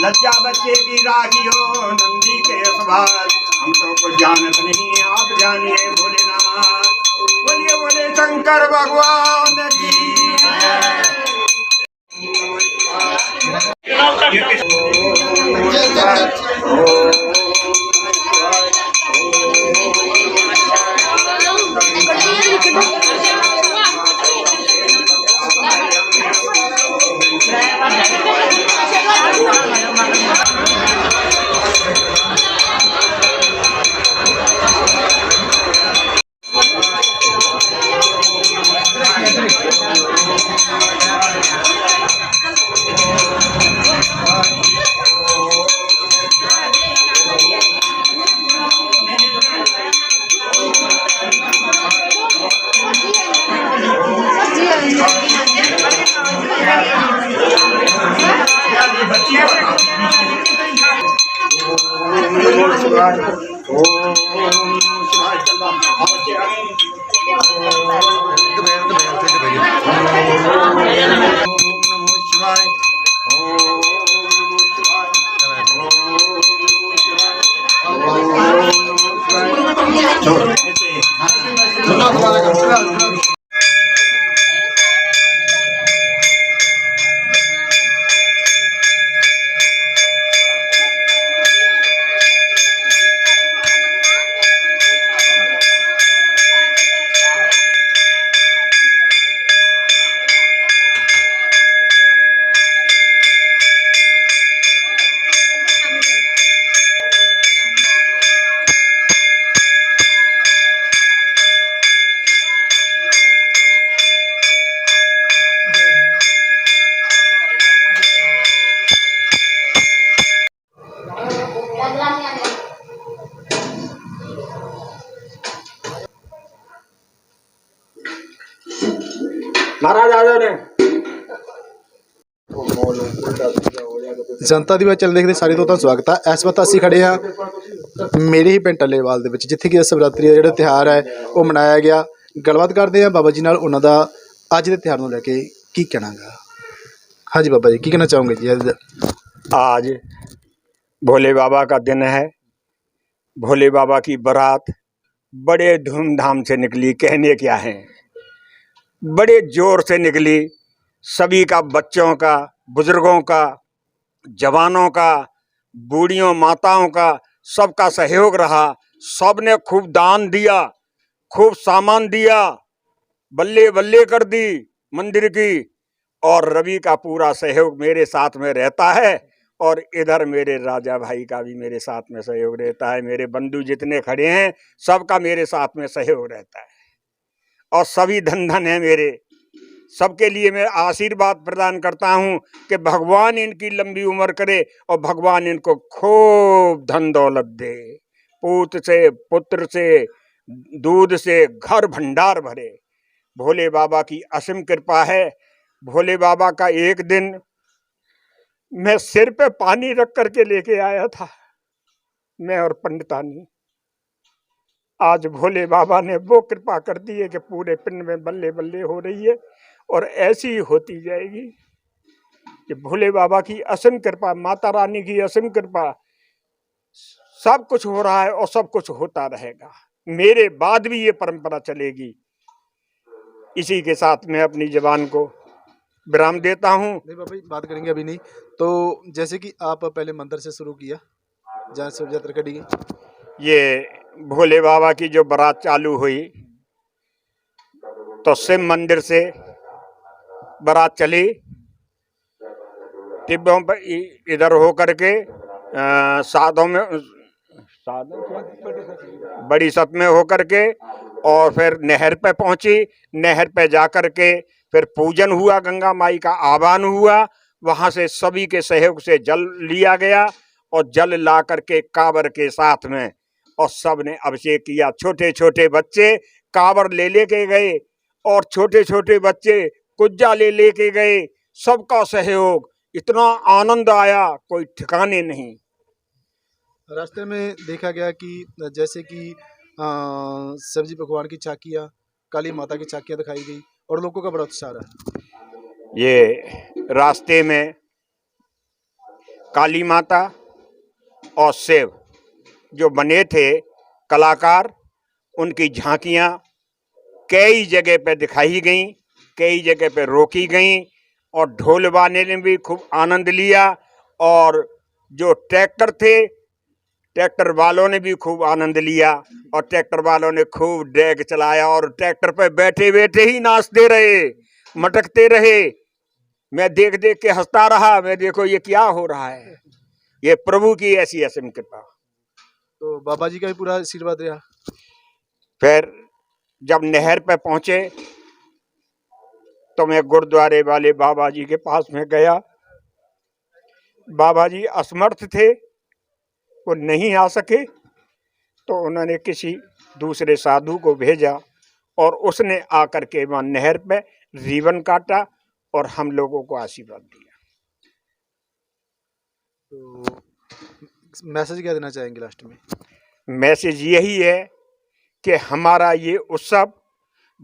लज्जा बच्चे की राखियो नंदी के सवार हम तो कुछ जानत नहीं आप जानिए भोलेनाथ। बोलिए बोले शंकर भगवान की ओम talk about it. महाराज आ जाओ ने ਜਨਤਾ ਦੀ ਬਾਤ ਚੱਲ ਦੇਖਦੇ ਸਾਰੇ ਤੋਂ ਤਾਂ ਸਵਾਗਤ ਹੈ ਇਸ ਵਕਤ ਅਸੀਂ ਖੜੇ ਹਾਂ ਮੇਰੇ ਹੀ ਪਿੰਡ ਟੱਲੇਵਾਲ ਦੇ ਵਿੱਚ ਜਿੱਥੇ ਕਿ ਸਵਰਾਤਰੀ ਦਾ ਜਿਹੜਾ ਤਿਉਹਾਰ ਹੈ ਉਹ ਮਨਾਇਆ ਗਿਆ ਗੱਲਬਾਤ ਕਰਦੇ ਹਾਂ ਬਾਬਾ ਜੀ ਨਾਲ ਉਹਨਾਂ ਦਾ ਅੱਜ ਦੇ ਤਿਉਹਾਰ ਨੂੰ ਲੈ ਕੇ ਕੀ ਕਹਿਣਾਗਾ ਹਾਂਜੀ ਬਾਬਾ ਜੀ ਕੀ ਕਹਿਣਾ ਚਾਹੋਗੇ ਜੀ ਅੱਜ ਦਾ? आज भोले बाबा का दिन है भोले बाबा की बारात बड़े धूमधाम से निकली कहने क्या है बड़े ज़ोर से निकली। सभी का, बच्चों का, बुज़ुर्गों का, जवानों का, बूढ़ियों, माताओं का सबका सहयोग रहा। सबने खूब दान दिया, खूब सामान दिया, बल्ले बल्ले कर दी मंदिर की। और रवि का पूरा सहयोग मेरे साथ में रहता है और इधर मेरे राजा भाई का भी मेरे साथ में सहयोग रहता है। मेरे बंधु जितने खड़े हैं, सबका मेरे साथ में सहयोग रहता है। और सभी धन धन है मेरे। सबके लिए मैं आशीर्वाद प्रदान करता हूँ कि भगवान इनकी लंबी उम्र करे और भगवान इनको खूब धन दौलत दे। पूत से, पुत्र से, दूध से घर भंडार भरे। भोले बाबा की असीम कृपा है। भोले बाबा का एक दिन मैं सिर पे पानी रख करके लेके आया था। मैं और पंडितानी आज भोले बाबा ने वो कृपा कर दी है कि पूरे पिंड में बल्ले बल्ले हो रही है और ऐसी ही होती जाएगी कि भोले बाबा की असीम कृपा माता रानी की असीम कृपा सब कुछ हो रहा है और सब कुछ होता रहेगा। मेरे बाद भी ये परंपरा चलेगी। इसी के साथ मैं अपनी जबान को विराम देता हूँ। नहीं बाबा बात करेंगे अभी नहीं। तो जैसे कि आप पहले मंदिर से शुरू किया जहाँ शिव यात्रा गई। ये भोले बाबा की जो बारात चालू हुई तो शिव मंदिर से बारात चली। टिब्बों पर इधर हो करके अ, साधों में साधों बड़ी सत में हो करके और फिर नहर पे पहुँची। नहर पे जा करके फिर पूजन हुआ गंगा माई का आह्वान हुआ। वहाँ से सभी के सहयोग से जल लिया गया और जल ला करके काबर के साथ में और सबने अभिषेक किया। छोटे छोटे बच्चे कावर ले लेके गए और छोटे छोटे बच्चे कुज्जा ले लेके गए। सबका सहयोग। इतना आनंद आया कोई ठिकाने नहीं। रास्ते में देखा गया कि जैसे कि सब्ज़ी पकवान की चाकियाँ काली माता की चाकियाँ दिखाई गई और लोगों का बड़ा उत्साह रहा। ये रास्ते में काली माता और शिव जो बने थे कलाकार, उनकी झांकियाँ कई जगह पे दिखाई गईं, कई जगह पे रोकी गईं और ढोल वाले ने भी खूब आनंद लिया और जो ट्रैक्टर थे, ट्रैक्टर वालों ने भी खूब आनंद लिया और ट्रैक्टर वालों ने खूब डेग चलाया और ट्रैक्टर पे बैठे बैठे ही नाचते रहे, मटकते रहे। मैं देख देख के हंसता रहा, मैं देखो ये क्या हो रहा है। ये प्रभु की ऐसी असीम कृपा। तो बाबा जी का भी पूरा आशीर्वाद रहा। फिर जब नहर पे पहुँचे तो मैं गुरुद्वारे वाले बाबा जी के पास में गया। बाबा जी असमर्थ थे वो नहीं आ सके तो उन्होंने किसी दूसरे साधु को भेजा और उसने आकर के वहाँ नहर पे रिबन काटा और हम लोगों को आशीर्वाद दिया। तो मैसेज क्या देना चाहेंगे लास्ट में मैसेज यही है कि हमारा ये उत्सव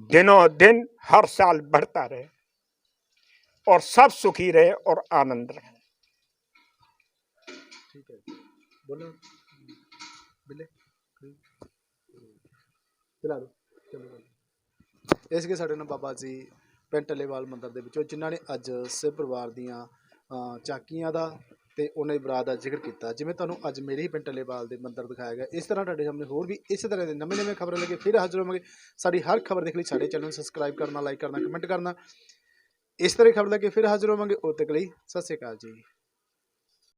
दिनों दिन हर साल बढ़ता रहे और सब सुखी रहे और आनंद रहे ठीक है बोलो बिल्ले ਚਲਾ ਦੋ ਚਲੋ ਇਸ ਕੇ ਸਾਡੇ ਨਾਲ ਬਾਬਾ ਜੀ ਪਿੰਡ ਟੱਲੇਵਾਲ ਮੰਦਿਰ ਦੇ ਵਿੱਚੋਂ ਜਿਨ੍ਹਾਂ ਨੇ ਅੱਜ ਸਿੱਖ ਪਰਿਵਾਰ ਦੀਆਂ ਅ, ਝਾਕੀਆਂ ਦਾ ਤੇ ਉਹਨਾਂ ਦੀ ਬਰਾਤ ਦਾ ਜ਼ਿਕਰ ਕੀਤਾ। ਜਿਵੇਂ ਤੁਹਾਨੂੰ ਅੱਜ ਮੇਰੇ ਹੀ ਪਿੰਡ ਟੱਲੇਵਾਲ ਦੇ ਮੰਦਰ ਦਿਖਾਇਆ ਗਿਆ, ਇਸ ਤਰ੍ਹਾਂ ਤੁਹਾਡੇ ਸਾਹਮਣੇ ਹੋਰ ਵੀ ਇਸੇ ਤਰ੍ਹਾਂ ਦੇ ਨਵੇਂ ਨਵੇਂ ਖਬਰਾਂ ਲੈ ਕੇ ਫਿਰ ਹਾਜ਼ਰ ਹੋਵਾਂਗੇ। ਸਾਡੀ ਹਰ ਖਬਰ ਦੇਖ ਲਈ, ਸਾਡੇ ਚੈਨਲ ਨੂੰ ਸਬਸਕ੍ਰਾਈਬ ਕਰਨਾ ਲਾਈਕ ਕਰਨਾ ਕਮੈਂਟ ਕਰਨਾ। ਇਸ ਤਰ੍ਹਾਂ ਖਬਰ ਲੈ ਕੇ ਫਿਰ ਹਾਜ਼ਰ ਹੋਵਾਂਗੇ। ਉਦੋਂ ਤੱਕ ਲਈ ਸਤਿ ਸ਼੍ਰੀ ਅਕਾਲ ਜੀ।